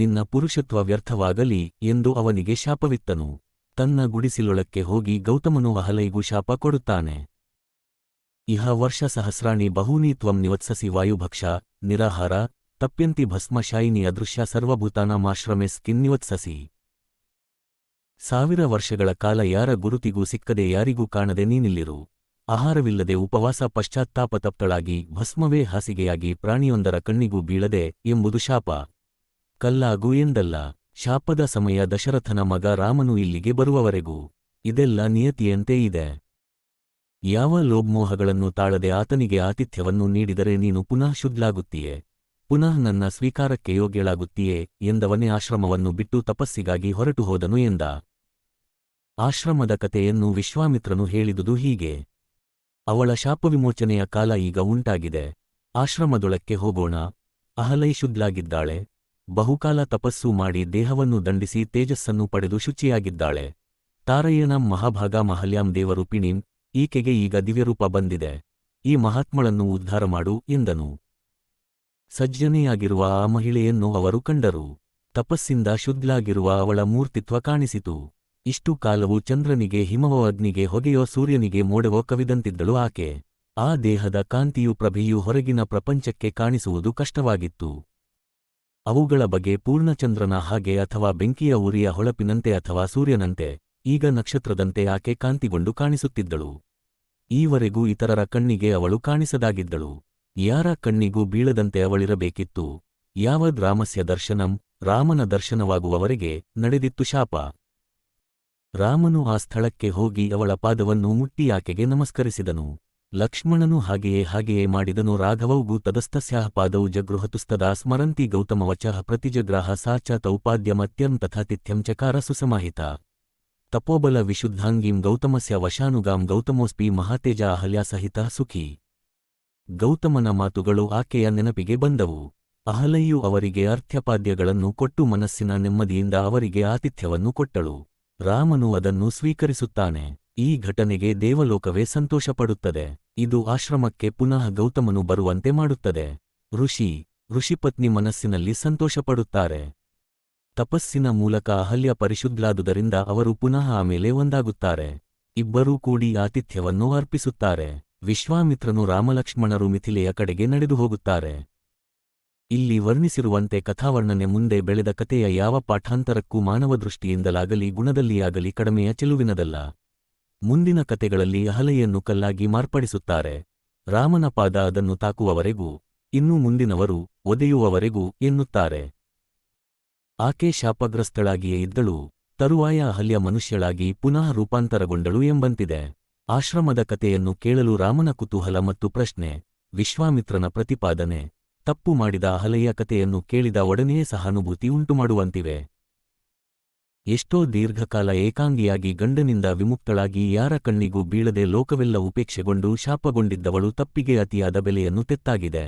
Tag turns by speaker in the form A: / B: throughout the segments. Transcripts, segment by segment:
A: ನಿನ್ನ ಪುರುಷತ್ವ ವ್ಯರ್ಥವಾಗಲಿ ಎಂದು ಅವನಿಗೆ ಶಾಪವಿತ್ತನು. ತನ್ನ ಗುಡಿಸಿಲೊಳಕ್ಕೆ ಹೋಗಿ ಗೌತಮನು ಅಹಲೈಗೂ ಶಾಪ ಕೊಡುತ್ತಾನೆ. ಇಹ ವರ್ಷ ಸಹಸ್ರಾಣಿ ಬಹೂನಿ ತ್ವಂ ನಿವತ್ಸಸಿ ವಾಯುಭಕ್ಷ, ನಿರಾಹಾರ, ತಪ್ಯಂತಿ ಭಸ್ಮಶಾಯಿನಿ ಅದೃಶ್ಯ ಸ್ಕಿನ್ ನಿವತ್ಸಸಿ. ಸಾವಿರ ವರ್ಷಗಳ ಕಾಲ ಯಾರ ಗುರುತಿಗೂ ಸಿಕ್ಕದೆ ಯಾರಿಗೂ ಕಾಣದೆ ನೀನಿಲ್ಲಿರು. ಆಹಾರವಿಲ್ಲದೆ ಉಪವಾಸ ಪಶ್ಚಾತ್ತಾಪತಪ್ತಳಾಗಿ ಭಸ್ಮವೇ ಹಾಸಿಗೆಯಾಗಿ ಪ್ರಾಣಿಯೊಂದರ ಕಣ್ಣಿಗೂ ಬೀಳದೆ ಎಂಬುದು ಶಾಪ. ಕಲ್ಲಾಗು ಎಂದಲ್ಲ. ಶಾಪದ ಸಮಯ ದಶರಥನ ಮಗ ರಾಮನು ಇಲ್ಲಿಗೆ ಬರುವವರೆಗೂ ಇದೆಲ್ಲ ನಿಯತಿಯಂತೆ ಇದೆ. ಯಾವ ಲೋಭಮೋಹಗಳನ್ನು ತಾಳದೆ ಆತನಿಗೆ ಆತಿಥ್ಯವನ್ನು ನೀಡಿದರೆ ನೀನು ಪುನಃ ಶುದ್ಲಾಗುತ್ತೀಯೆ. ಪುನಃ ನನ್ನ ಸ್ವೀಕಾರಕ್ಕೆ ಯೋಗ್ಯಳಾಗುತ್ತೀಯೆ ಎಂದವನೇ ಆಶ್ರಮವನ್ನು ಬಿಟ್ಟು ತಪಸ್ಸಿಗಾಗಿ ಹೊರಟು ಹೋದನು ಎಂದ. ಆಶ್ರಮದ ಕಥೆಯನ್ನು ವಿಶ್ವಾಮಿತ್ರನು ಹೇಳಿದುದು ಹೀಗೆ. ಅವಳ ಶಾಪವಿಮೋಚನೆಯ ಕಾಲ ಈಗ ಉಂಟಾಗಿದೆ. ಆಶ್ರಮದೊಳಕ್ಕೆ ಹೋಗೋಣ. ಅಹಲೈ ಶುದ್ಧಲಾಗಿದ್ದಾಳೆ ಬಹುಕಾಲ ತಪಸ್ಸು ಮಾಡಿ ದೇಹವನ್ನು ದಂಡಿಸಿ ತೇಜಸ್ಸನ್ನು ಪಡೆದು ಶುಚಿಯಾಗಿದ್ದಾಳೆ. ತಾರಯ್ಯನಂ ಮಹಾಭಾಗ ಮಹಲ್ಯಾಂ ದೇವರೂಪಿಣೀಂ ಈಕೆಗೆ ಈಗ ದಿವ್ಯರೂಪ ಬಂದಿದೆ. ಈ ಮಹಾತ್ಮಳನ್ನು ಉದ್ಧಾರ ಮಾಡು ಎಂದನು. ಸಜ್ಜನೆಯಾಗಿರುವ ಆ ಮಹಿಳೆಯನ್ನು ಅವರು ಕಂಡರು. ತಪಸ್ಸಿಂದ ಶುದ್ಧಲಾಗಿರುವ ಅವಳ ಮೂರ್ತಿತ್ವ ಕಾಣಿಸಿತು. ಇಷ್ಟು ಕಾಲವು ಚಂದ್ರನಿಗೆ ಹಿಮವೋ ಅಗ್ನಿಗೆ ಹೊಗೆಯೋ ಸೂರ್ಯನಿಗೆ ಮೋಡವೋ ಕವಿದಂತಿದ್ದಳು ಆಕೆ. ಆ ದೇಹದ ಕಾಂತಿಯು ಪ್ರಭೆಯು ಹೊರಗಿನ ಪ್ರಪಂಚಕ್ಕೆ ಕಾಣಿಸುವುದು ಕಷ್ಟವಾಗಿತ್ತು. ಅವುಗಳ ಬಗೆ ಪೂರ್ಣಚಂದ್ರನ ಹಾಗೆ ಅಥವಾ ಬೆಂಕಿಯ ಉರಿಯ ಹೊಳಪಿನಂತೆ ಅಥವಾ ಸೂರ್ಯನಂತೆ, ಈಗ ನಕ್ಷತ್ರದಂತೆ ಆಕೆ ಕಾಂತಿಗೊಂಡು ಕಾಣಿಸುತ್ತಿದ್ದಳು. ಈವರೆಗೂ ಇತರರ ಕಣ್ಣಿಗೆ ಅವಳು ಕಾಣಿಸದಾಗಿದ್ದಳು. ಯಾರ ಕಣ್ಣಿಗೂ ಬೀಳದಂತೆ ಅವಳಿರಬೇಕಿತ್ತು. ಯಾವ ರಾಮಸ್ಯ ದರ್ಶನಂ, ರಾಮನ ದರ್ಶನವಾಗುವವರೆಗೆ ನಡೆದಿತ್ತು ಶಾಪ. ರಾಮನು ಆ ಸ್ಥಳಕ್ಕೆ ಹೋಗಿ ಅವಳ ಪಾದವನ್ನು ಮುಟ್ಟಿ ಆಕೆಗೆ ನಮಸ್ಕರಿಸಿದನು. ಲಕ್ಷ್ಮಣನು ಹಾಗೆಯೇ ಹಾಗೆಯೇ ಮಾಡಿದನು. ರಾಘವೌಗು ತದಸ್ತಸ್ಯಾಹ ಪಾದೌ ಜಗೃಹತುಸ್ತದಾ ಸ್ಮರಂತಿ ಗೌತಮವಚಃ ಪ್ರತಿಜಗ್ರಾಹ ಸಾಚ ಚ ತೌಪಾದ್ಯಮತ್ಯಂ ತಥಾತಿಥ್ಯಂ ಚಕಾರ ಸುಸಮಾಹಿತ. ತಪೋಬಲ ವಿಶುದ್ಧಾಂಗೀಂ ಗೌತಮಸ್ಯ ವಶಾನುಗಾಂ ಗೌತಮೋಸ್ಪಿ ಮಹಾತೇಜ ಅಹಲ್ಯಾಸಹಿತ ಸುಖಿ. ಗೌತಮನ ಮಾತುಗಳು ಆಕೆಯ ನೆನಪಿಗೆ ಬಂದವು. ಅಹಲಯ್ಯು ಅವರಿಗೆ ಅರ್ಥ್ಯಪಾದ್ಯಗಳನ್ನು ಕೊಟ್ಟು ಮನಸ್ಸಿನ ನೆಮ್ಮದಿಯಿಂದ ಅವರಿಗೆ ಆತಿಥ್ಯವನ್ನು ಕೊಟ್ಟಳು. ರಾಮನು ಅದನ್ನು ಸ್ವೀಕರಿಸುತ್ತಾನೆ. ಈ ಘಟನೆಗೆ ದೇವಲೋಕವೇ ಸಂತೋಷಪಡುತ್ತದೆ. ಇದು ಆಶ್ರಮಕ್ಕೆ ಪುನಃ ಗೌತಮನು ಬರುವಂತೆ ಮಾಡುತ್ತದೆ. ಋಷಿ, ಋಷಿಪತ್ನಿ ಮನಸ್ಸಿನಲ್ಲಿ ಸಂತೋಷಪಡುತ್ತಾರೆ. ತಪಸ್ಸಿನ ಮೂಲಕ ಅಹಲ್ಯ ಪರಿಶುದ್ಧಲಾದುದರಿಂದ ಅವರು ಪುನಃ ಆಮೇಲೆ ಒಂದಾಗುತ್ತಾರೆ. ಇಬ್ಬರೂ ಕೂಡಿ ಆತಿಥ್ಯವನ್ನು ಅರ್ಪಿಸುತ್ತಾರೆ. ವಿಶ್ವಾಮಿತ್ರನು ರಾಮಲಕ್ಷ್ಮಣರು ಮಿಥಿಲೆಯ ಕಡೆಗೆ ನಡೆದು ಹೋಗುತ್ತಾರೆ. ಇಲ್ಲಿ ವರ್ಣಿಸಿರುವಂತೆ ಕಥಾವರ್ಣನೆ ಮುಂದೆ ಬೆಳೆದ ಕಥೆಯ ಯಾವ ಪಾಠಾಂತರಕ್ಕೂ ಮಾನವ ದೃಷ್ಟಿಯಿಂದಲಾಗಲಿ ಗುಣದಲ್ಲಿಯಾಗಲಿ ಕಡಿಮೆಯ ಚೆಲುವಿನದಲ್ಲ. ಮುಂದಿನ ಕತೆಗಳಲ್ಲಿ ಅಹಲೆಯನ್ನು ಕಲ್ಲಾಗಿ ಮಾರ್ಪಡಿಸುತ್ತಾರೆ. ರಾಮನ ಪಾದ ಅದನ್ನು ತಾಕುವವರೆಗೂ, ಇನ್ನೂ ಮುಂದಿನವರು ಒದೆಯುವವರೆಗೂ ಎನ್ನುತ್ತಾರೆ. ಆಕೆ ಶಾಪಗ್ರಸ್ತಳಾಗಿಯೇ ಇದ್ದಳು, ತರುವಾಯ ಅಹಲ್ಯ ಮನುಷ್ಯಳಾಗಿ ಪುನಃ ರೂಪಾಂತರಗೊಂಡಳು ಎಂಬಂತಿದೆ. ಆಶ್ರಮದ ಕತೆಯನ್ನು ಕೇಳಲು ರಾಮನ ಕುತೂಹಲ ಮತ್ತು ಪ್ರಶ್ನೆ, ವಿಶ್ವಾಮಿತ್ರನ ಪ್ರತಿಪಾದನೆ, ತಪ್ಪು ಮಾಡಿದ ಅಹಲೆಯ ಕತೆಯನ್ನು ಕೇಳಿದ ಒಡನೆಯೇ ಸಹಾನುಭೂತಿ ಉಂಟುಮಾಡುವಂತಿವೆ. ಎಷ್ಟೋ ದೀರ್ಘಕಾಲ ಏಕಾಂಗಿಯಾಗಿ ಗಂಡನಿಂದ ವಿಮುಕ್ತಳಾಗಿ ಯಾರ ಕಣ್ಣಿಗೂ ಬೀಳದೆ ಲೋಕವೆಲ್ಲ ಉಪೇಕ್ಷೆಗೊಂಡು ಶಾಪಗೊಂಡಿದ್ದವಳು ತಪ್ಪಿಗೆ ಅತಿಯಾದ ಬೆಲೆಯನ್ನು ತೆತ್ತಾಗಿದೆ.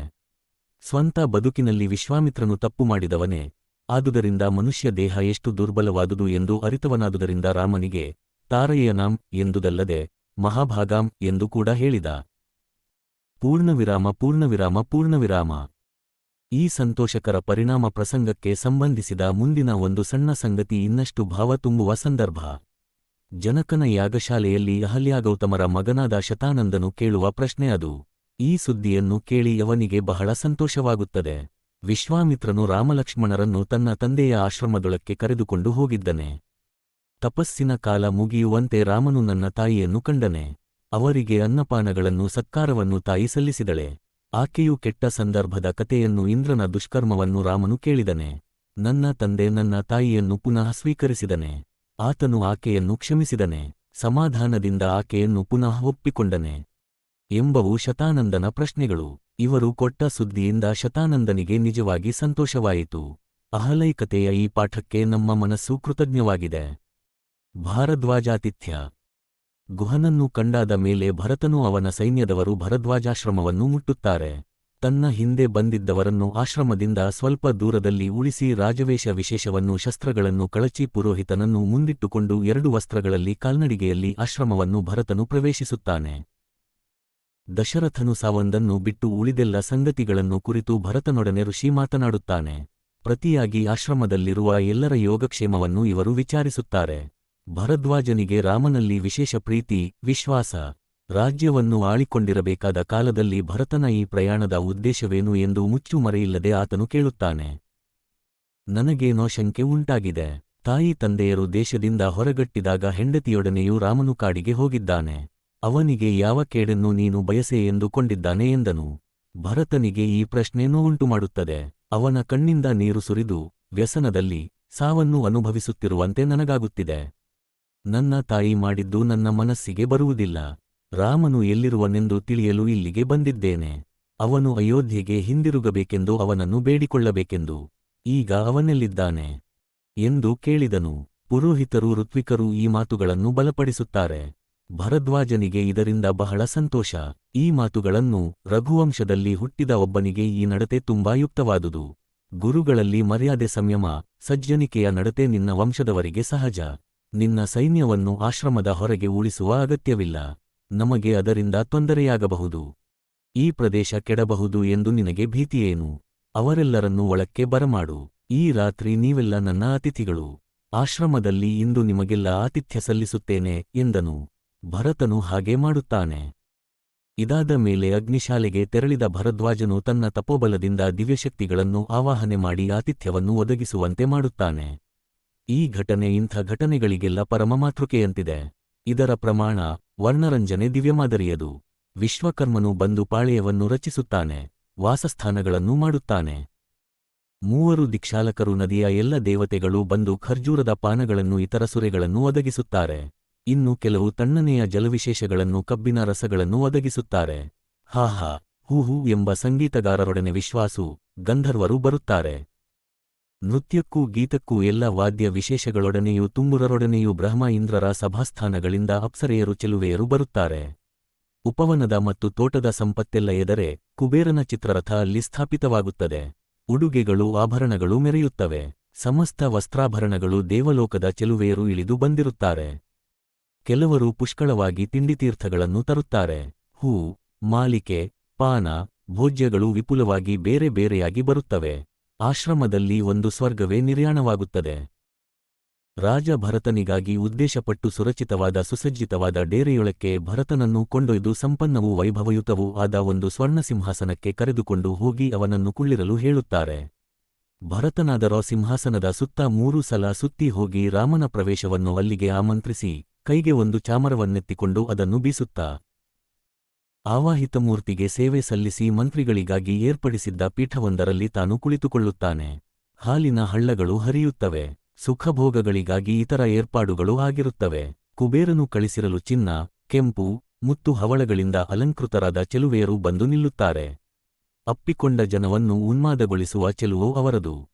A: ಸ್ವಂತ ಬದುಕಿನಲ್ಲಿ ವಿಶ್ವಾಮಿತ್ರನು ತಪ್ಪು ಮಾಡಿದವನೇ. ಆದುದರಿಂದ ಮನುಷ್ಯ ದೇಹ ಎಷ್ಟು ದುರ್ಬಲವಾದುದು ಎಂದು ಅರಿತವನಾದುದರಿಂದ ರಾಮನಿಗೆ ತಾರಯ್ಯನಾಂ ಎಂದುದಲ್ಲದೆ, ಮಹಾಭಾಗಾಂ ಎಂದು ಕೂಡ ಹೇಳಿದ. ಪೂರ್ಣವಿರಾಮ ಪೂರ್ಣವಿರಾಮ ಪೂರ್ಣವಿರಾಮ. ಈ ಸಂತೋಷಕರ ಪರಿಣಾಮ ಪ್ರಸಂಗಕ್ಕೆ ಸಂಬಂಧಿಸಿದ ಮುಂದಿನ ಒಂದು ಸಣ್ಣ ಸಂಗತಿ ಇನ್ನಷ್ಟು ಭಾವ ತುಂಬುವ ಸಂದರ್ಭ. ಜನಕನ ಯಾಗಶಾಲೆಯಲ್ಲಿ ಅಹಲ್ಯಾಗೌತಮರ ಮಗನಾದ ಶತಾನಂದನು ಕೇಳುವ ಪ್ರಶ್ನೆ ಅದು. ಈ ಸುದ್ದಿಯನ್ನು ಕೇಳಿ ಅವನಿಗೆ ಬಹಳ ಸಂತೋಷವಾಗುತ್ತದೆ. ವಿಶ್ವಾಮಿತ್ರನು ರಾಮಲಕ್ಷ್ಮಣರನ್ನು ತನ್ನ ತಂದೆಯ ಆಶ್ರಮದೊಳಕ್ಕೆ ಕರೆದುಕೊಂಡು ಹೋಗಿದ್ದನೆ. ತಪಸ್ಸಿನ ಕಾಲ ಮುಗಿಯುವಂತೆ ರಾಮನು ನನ್ನ ತಾಯಿಯನ್ನು ಕಂಡನೆ. ಅವರಿಗೆ ಅನ್ನಪಾನಗಳನ್ನು ಸತ್ಕಾರವನ್ನು ತಾಯಿ ಸಲ್ಲಿಸಿದಳೆ. ಆಕೆಯು ಕೆಟ್ಟ ಸಂದರ್ಭದ ಕತೆಯನ್ನು ಇಂದ್ರನ ದುಷ್ಕರ್ಮವನ್ನು ರಾಮನು ಕೇಳಿದನೆ. ನನ್ನ ತಂದೆ ನನ್ನ ತಾಯಿಯನ್ನು ಪುನಃ ಸ್ವೀಕರಿಸಿದನೆ. ಆತನು ಆಕೆಯನ್ನು ಕ್ಷಮಿಸಿದನೆ. ಸಮಾಧಾನದಿಂದ ಆಕೆಯನ್ನು ಪುನಃ ಒಪ್ಪಿಕೊಂಡನೆ. ಎಂಬವು ಶತಾನಂದನ ಪ್ರಶ್ನೆಗಳು. ಇವರು ಕೊಟ್ಟ ಸುದ್ದಿಯಿಂದ ಶತಾನಂದನಿಗೆ ನಿಜವಾಗಿ ಸಂತೋಷವಾಯಿತು. ಅಹಲೈಕತೆಯ ಈ ಪಾಠಕ್ಕೆ ನಮ್ಮ ಮನಸ್ಸು ಕೃತಜ್ಞವಾಗಿದೆ. ಭಾರದ್ವಾಜಾತಿಥ್ಯ. ಗುಹನನ್ನು ಕಂಡಾದ ಮೇಲೆ ಭರತನು ಅವನ ಸೈನ್ಯದವರು ಭರದ್ವಾಜಾಶ್ರಮವನ್ನು ಮುಟ್ಟುತ್ತಾರೆ. ತನ್ನ ಹಿಂದೆ ಬಂದಿದ್ದವರನ್ನು ಆಶ್ರಮದಿಂದ ಸ್ವಲ್ಪ ದೂರದಲ್ಲಿ ಉಳಿಸಿ ರಾಜವೇಷ ವಿಶೇಷವನ್ನು ಶಸ್ತ್ರಗಳನ್ನು ಕಳಚಿ ಪುರೋಹಿತನನ್ನು ಮುಂದಿಟ್ಟುಕೊಂಡು ಎರಡು ವಸ್ತ್ರಗಳಲ್ಲಿ ಕಾಲ್ನಡಿಗೆಯಲ್ಲಿ ಆಶ್ರಮವನ್ನು ಭರತನು ಪ್ರವೇಶಿಸುತ್ತಾನೆ. ದಶರಥನು ಸಾವೊಂದನ್ನು ಬಿಟ್ಟು ಉಳಿದೆಲ್ಲ ಸಂಗತಿಗಳನ್ನು ಕುರಿತು ಭರತನೊಡನೆ ಋಷಿ ಮಾತನಾಡುತ್ತಾನೆ. ಪ್ರತಿಯಾಗಿ ಆಶ್ರಮದಲ್ಲಿರುವ ಎಲ್ಲರ ಯೋಗಕ್ಷೇಮವನ್ನು ಇವರು ವಿಚಾರಿಸುತ್ತಾರೆ. ಭರದ್ವಾಜನಿಗೆ ರಾಮನಲ್ಲಿ ವಿಶೇಷ ಪ್ರೀತಿ, ವಿಶ್ವಾಸ. ರಾಜ್ಯವನ್ನು ಆಳಿಕೊಂಡಿರಬೇಕಾದ ಕಾಲದಲ್ಲಿ ಭರತನ ಈ ಪ್ರಯಾಣದ ಉದ್ದೇಶವೇನು ಎಂದು ಮುಚ್ಚುಮರೆಯಿಲ್ಲದೆ ಆತನು ಕೇಳುತ್ತಾನೆ. ನನಗೇನೋ ಶಂಕೆ ಉಂಟಾಗಿದೆ. ತಾಯಿ ತಂದೆಯರು ದೇಶದಿಂದ ಹೊರಗಟ್ಟಿದಾಗ ಹೆಂಡತಿಯೊಡನೆಯೂ ರಾಮನು ಕಾಡಿಗೆ ಹೋಗಿದ್ದಾನೆ. ಅವನಿಗೆ ಯಾವ ಕೇಡನ್ನು ನೀನು ಬಯಸೆ ಎಂದುಕೊಂಡಿದ್ದಾನೆ ಎಂದನು. ಭರತನಿಗೆ ಈ ಪ್ರಶ್ನೇನೋ ಉಂಟುಮಾಡುತ್ತದೆ. ಮಾಡುತ್ತದೆ ಅವನ ಕಣ್ಣಿಂದ ನೀರು ಸುರಿದು, ವ್ಯಸನದಲ್ಲಿ ಸಾವನ್ನು ಅನುಭವಿಸುತ್ತಿರುವಂತೆ ನನಗಾಗುತ್ತಿದೆ. ನನ್ನ ತಾಯಿ ಮಾಡಿದ್ದು ನನ್ನ ಮನಸ್ಸಿಗೆ ಬರುವುದಿಲ್ಲ. ರಾಮನು ಎಲ್ಲಿರುವನೆಂದು ತಿಳಿಯಲು ಇಲ್ಲಿಗೆ ಬಂದಿದ್ದೇನೆ. ಅವನು ಅಯೋಧ್ಯೆಗೆ ಹಿಂದಿರುಗಬೇಕೆಂದು ಅವನನ್ನು ಬೇಡಿಕೊಳ್ಳಬೇಕೆಂದು. ಈಗ ಅವನೆಲ್ಲಿದ್ದಾನೆ? ಎಂದು ಕೇಳಿದನು. ಪುರೋಹಿತರು ಋತ್ವಿಕರು ಈ ಮಾತುಗಳನ್ನು ಬಲಪಡಿಸುತ್ತಾರೆ. ಭರದ್ವಾಜನಿಗೆ ಇದರಿಂದ ಬಹಳ ಸಂತೋಷ. ಈ ಮಾತುಗಳನ್ನು ರಘುವಂಶದಲ್ಲಿ ಹುಟ್ಟಿದ ಒಬ್ಬನಿಗೆ ಈ ನಡತೆ ತುಂಬಾ ಯುಕ್ತವಾದುದು. ಗುರುಗಳಲ್ಲಿ ಮರ್ಯಾದೆ ಸಂಯಮ, ಸಜ್ಜನಿಕೆಯ ನಡತೆ ನಿನ್ನ ವಂಶದವರಿಗೆ ಸಹಜ. ನಿನ್ನ ಸೈನ್ಯವನ್ನು ಆಶ್ರಮದ ಹೊರಗೆ ಉಳಿಸುವ ಅಗತ್ಯವಿಲ್ಲ. ನಮಗೆ ಅದರಿಂದ ತೊಂದರೆಯಾಗಬಹುದು. ಈ ಪ್ರದೇಶ ಕೆಡಬಹುದು ಎಂದು ನಿನಗೆ ಭೀತಿಯೇನು? ಅವರೆಲ್ಲರನ್ನೂ ಒಳಕ್ಕೆ ಬರಮಾಡು. ಈ ರಾತ್ರಿ ನೀವೆಲ್ಲ ನನ್ನ ಅತಿಥಿಗಳು. ಆಶ್ರಮದಲ್ಲಿ ಇಂದು ನಿಮಗೆಲ್ಲ ಆತಿಥ್ಯ ಸಲ್ಲಿಸುತ್ತೇನೆ ಎಂದನು. ಭರತನು ಹಾಗೆ ಮಾಡುತ್ತಾನೆ. ಇದಾದ ಮೇಲೆ ಅಗ್ನಿಶಾಲೆಗೆ ತೆರಳಿದ ಭರದ್ವಾಜನು ತನ್ನ ತಪೋಬಲದಿಂದ ದಿವ್ಯಶಕ್ತಿಗಳನ್ನು ಆವಾಹನೆ ಮಾಡಿ ಆತಿಥ್ಯವನ್ನು ಒದಗಿಸುವಂತೆ ಮಾಡುತ್ತಾನೆ. ಈ ಘಟನೆ ಇಂಥ ಘಟನೆಗಳಿಗೆಲ್ಲ ಪರಮ ಮಾತೃಕೆಯಂತಿದೆ ಇದರ ಪ್ರಮಾಣ ವರ್ಣರಂಜನೆ ದಿವ್ಯಮಾದರಿಯದು. ವಿಶ್ವಕರ್ಮನು ಬಂದು ಪಾಳೆಯವನ್ನು ರಚಿಸುತ್ತಾನೆ, ವಾಸಸ್ಥಾನಗಳನ್ನು ಮಾಡುತ್ತಾನೆ. ಮೂವರು ದಿಕ್ಷಾಲಕರು ನದಿಯ ಎಲ್ಲ ದೇವತೆಗಳು ಬಂದು ಖರ್ಜೂರದ ಪಾನಗಳನ್ನು ಇತರ ಸುರೆಗಳನ್ನು ಒದಗಿಸುತ್ತಾರೆ. ಇನ್ನು ಕೆಲವು ತಣ್ಣನೆಯ ಜಲವಿಶೇಷಗಳನ್ನು ಕಬ್ಬಿನ ರಸಗಳನ್ನು ಒದಗಿಸುತ್ತಾರೆ. ಹಾಹಾ, ಹೂಹು ಎಂಬ ಸಂಗೀತಗಾರರೊಡನೆ ವಿಶ್ವಾಸು, ಗಂಧರ್ವರು ಬರುತ್ತಾರೆ. ನೃತ್ಯಕ್ಕೂ ಗೀತಕ್ಕೂ ಎಲ್ಲ ವಾದ್ಯ ವಿಶೇಷಗಳೊಡನೆಯೂ ತುಂಬುರರೊಡನೆಯೂ ಬ್ರಹ್ಮ ಇಂದ್ರರ ಸಭಾಸ್ಥಾನಗಳಿಂದ ಅಪ್ಸರೆಯರು ಚೆಲುವೆಯರು ಬರುತ್ತಾರೆ. ಉಪವನದ ಮತ್ತು ತೋಟದ ಸಂಪತ್ತೆಲ್ಲ ಎದರೆ ಕುಬೇರನ ಚಿತ್ರರಥ ಅಲ್ಲಿ ಸ್ಥಾಪಿತವಾಗುತ್ತದೆ. ಉಡುಗೆಗಳು, ಆಭರಣಗಳು ಮೆರೆಯುತ್ತವೆ. ಸಮಸ್ತ ವಸ್ತ್ರಾಭರಣಗಳು ದೇವಲೋಕದ ಚೆಲುವೆಯರು ಇಳಿದು ಬಂದಿರುತ್ತಾರೆ. ಕೆಲವರು ಪುಷ್ಕಳವಾಗಿ ತಿಂಡಿತೀರ್ಥಗಳನ್ನು ತರುತ್ತಾರೆ. ಹೂ, ಮಾಲಿಕೆ, ಪಾನ, ಭೋಜ್ಯಗಳು ವಿಪುಲವಾಗಿ ಬೇರೆ ಬೇರೆಯಾಗಿ ಬರುತ್ತವೆ. ಆಶ್ರಮದಲ್ಲಿ ಒಂದು ಸ್ವರ್ಗವೇ ನಿರ್ಯಾಣವಾಗುತ್ತದೆ. ರಾಜ ಭರತನಿಗಾಗಿ ಉದ್ದೇಶಪಟ್ಟು ಸುರಚಿತವಾದ ಸುಸಜ್ಜಿತವಾದ ಡೇರೆಯೊಳಕ್ಕೆ ಭರತನನ್ನು ಕೊಂಡೊಯ್ದು ಸಂಪನ್ನವೂ ವೈಭವಯುತವೂ ಆದ ಒಂದು ಸ್ವರ್ಣಸಿಂಹಾಸನಕ್ಕೆ ಕರೆದುಕೊಂಡು ಹೋಗಿ ಅವನನ್ನು ಕುಳ್ಳಿರಲು ಹೇಳುತ್ತಾರೆ. ಭರತನಾದರೋ ಸಿಂಹಾಸನದ ಸುತ್ತ ಮೂರು ಸಲ ಸುತ್ತಿ ಹೋಗಿ ರಾಮನ ಪ್ರವೇಶವನ್ನು ಅಲ್ಲಿಗೆ ಆಮಂತ್ರಿಸಿ, ಕೈಗೆ ಒಂದು ಚಾಮರವನ್ನೆತ್ತಿಕೊಂಡು ಅದನ್ನು ಬೀಸುತ್ತಾ ಆವಾಹಿತ ಮೂರ್ತಿಗೆ ಸೇವೆ ಸಲ್ಲಿಸಿ ಮಂತ್ರಿಗಳಿಗಾಗಿ ಏರ್ಪಡಿಸಿದ್ದ ಪೀಠವೊಂದರಲ್ಲಿ ತಾನು ಕುಳಿತುಕೊಳ್ಳುತ್ತಾನೆ. ಹಾಲಿನ ಹಳ್ಳಗಳು ಹರಿಯುತ್ತವೆ. ಸುಖಭೋಗಗಳಿಗಾಗಿ ಇತರ ಏರ್ಪಾಡುಗಳು ಆಗಿರುತ್ತವೆ. ಕುಬೇರನು ಕಳಿಸಿರಲು ಚಿನ್ನ, ಕೆಂಪು, ಮುತ್ತು ಹವಳಗಳಿಂದ ಅಲಂಕೃತರಾದ ಚೆಲುವೆಯರು ಬಂದು ನಿಲ್ಲುತ್ತಾರೆ. ಅಪ್ಪಿಕೊಂಡ ಜನವನ್ನು ಉನ್ಮಾದಗೊಳಿಸುವ ಚೆಲುವು ಅವರದು.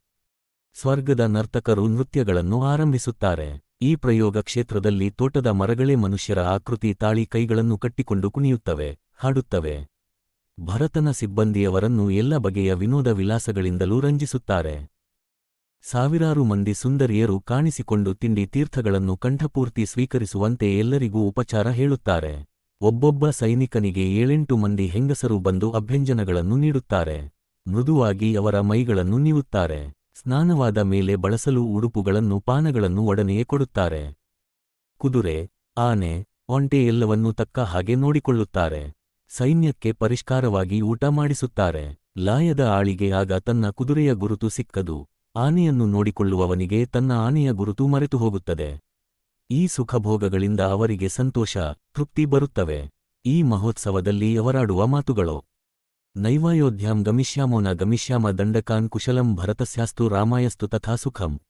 A: ಸ್ವರ್ಗದ ನರ್ತಕರು ನೃತ್ಯಗಳನ್ನು ಆರಂಭಿಸುತ್ತಾರೆ. ಈ ಪ್ರಯೋಗ ಕ್ಷೇತ್ರದಲ್ಲಿ ತೋಟದ ಮರಗಳೇ ಮನುಷ್ಯರ ಆಕೃತಿ ತಾಳಿ ಕೈಗಳನ್ನು ಕಟ್ಟಿಕೊಂಡು ಕುಣಿಯುತ್ತವೆ. ಹಾಡುತ್ತವೆ. ಭರತನ ಸಿಬ್ಬಂದಿಯವರನ್ನು ಎಲ್ಲ ಬಗೆಯ ವಿನೋದ ವಿಲಾಸಗಳಿಂದಲೂ ರಂಜಿಸುತ್ತಾರೆ. ಸಾವಿರಾರು ಮಂದಿ ಸುಂದರಿಯರು ಕಾಣಿಸಿಕೊಂಡು ತಿಂಡಿ ತೀರ್ಥಗಳನ್ನು ಕಂಠಪೂರ್ತಿ ಸ್ವೀಕರಿಸುವಂತೆ ಎಲ್ಲರಿಗೂ ಉಪಚಾರ ಹೇಳುತ್ತಾರೆ. ಒಬ್ಬೊಬ್ಬ ಸೈನಿಕನಿಗೆ ಏಳೆಂಟು ಮಂದಿ ಹೆಂಗಸರು ಬಂದು ಅಭ್ಯಂಜನಗಳನ್ನು ನೀಡುತ್ತಾರೆ. ಮೃದುವಾಗಿ ಅವರ ಮೈಗಳನ್ನು ನೀವುತ್ತಾರೆ. ಸ್ನಾನವಾದ ಮೇಲೆ ಬಳಸಲು ಉಡುಪುಗಳನ್ನು ಪಾನಗಳನ್ನು ಒಡನೆಯೇ ಕೊಡುತ್ತಾರೆ. ಕುದುರೆ, ಆನೆ, ಒಂಟೆ ಎಲ್ಲವನ್ನೂ ತಕ್ಕ ಹಾಗೆ ನೋಡಿಕೊಳ್ಳುತ್ತಾರೆ. ಸೈನ್ಯಕ್ಕೆ ಪರಿಷ್ಕಾರವಾಗಿ ಊಟ ಮಾಡಿಸುತ್ತಾರೆ. ಲಾಯದ ಆಳಿಗೆ ಆಗ ತನ್ನ ಕುದುರೆಯ ಗುರುತು ಸಿಕ್ಕದು. ಆನೆಯನ್ನು ನೋಡಿಕೊಳ್ಳುವವನಿಗೆ ತನ್ನ ಆನೆಯ ಗುರುತು ಮರೆತು ಹೋಗುತ್ತದೆ. ಈ ಸುಖಭೋಗಗಳಿಂದ ಅವರಿಗೆ ಸಂತೋಷ, ತೃಪ್ತಿ ಬರುತ್ತವೆ. ಈ ಮಹೋತ್ಸವದಲ್ಲಿ ಅವರಾಡುವ ಮಾತುಗಳು. ನೈವಾಯೋಧ್ಯಾಂ ಗಮಿಷ್ಯಾಮೋನ ಗಮಿಷ್ಯಾಮ ದಂಡಕಾನ್ ಕುಶಲಂ ಭರತಸ್ಯಾಸ್ತು ರಾಮಾಯಸ್ತು ತಥಾ ಸುಖಂ.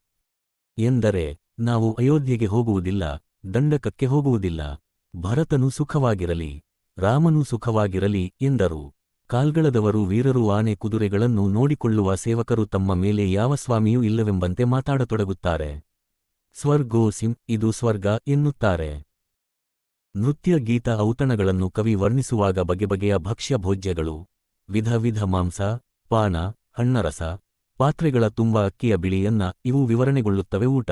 A: ಎಂದರೆ, ನಾವು ಅಯೋಧ್ಯೆಗೆ ಹೋಗುವುದಿಲ್ಲ, ದಂಡಕಕ್ಕೆ ಹೋಗುವುದಿಲ್ಲ. ಭರತನು ಸುಖವಾಗಿರಲಿ. ರಾಮನು ಸುಖವಾಗಿರಲಿ ಎಂದರು. ಕಾಲ್ಗಳದವರು ವೀರರು ಆನೆ ಕುದುರೆಗಳನ್ನು ನೋಡಿಕೊಳ್ಳುವ ಸೇವಕರು ತಮ್ಮ ಮೇಲೆ ಯಾವ ಸ್ವಾಮಿಯೂ ಇಲ್ಲವೆಂಬಂತೆ ಮಾತಾಡತೊಡಗುತ್ತಾರೆ. ಸ್ವರ್ಗೋ ಸಿಂ, ಇದು ಸ್ವರ್ಗ ಎನ್ನುತ್ತಾರೆ. ನೃತ್ಯ, ಗೀತ, ಔತಣಗಳನ್ನು ಕವಿ ವರ್ಣಿಸುವಾಗ ಬಗೆ ಬಗೆಯ ಭಕ್ಷ್ಯ ಭೋಜ್ಯಗಳು. ವಿಧ ವಿಧ ಮಾಂಸ, ಪಾನ, ಹಣ್ಣರಸ, ಪಾತ್ರೆಗಳ ತುಂಬ ಅಕ್ಕಿಯ ಬಿಳಿಯನ್ನ ಇವು ವಿವರಣೆಗೊಳ್ಳುತ್ತವೆ ಊಟ.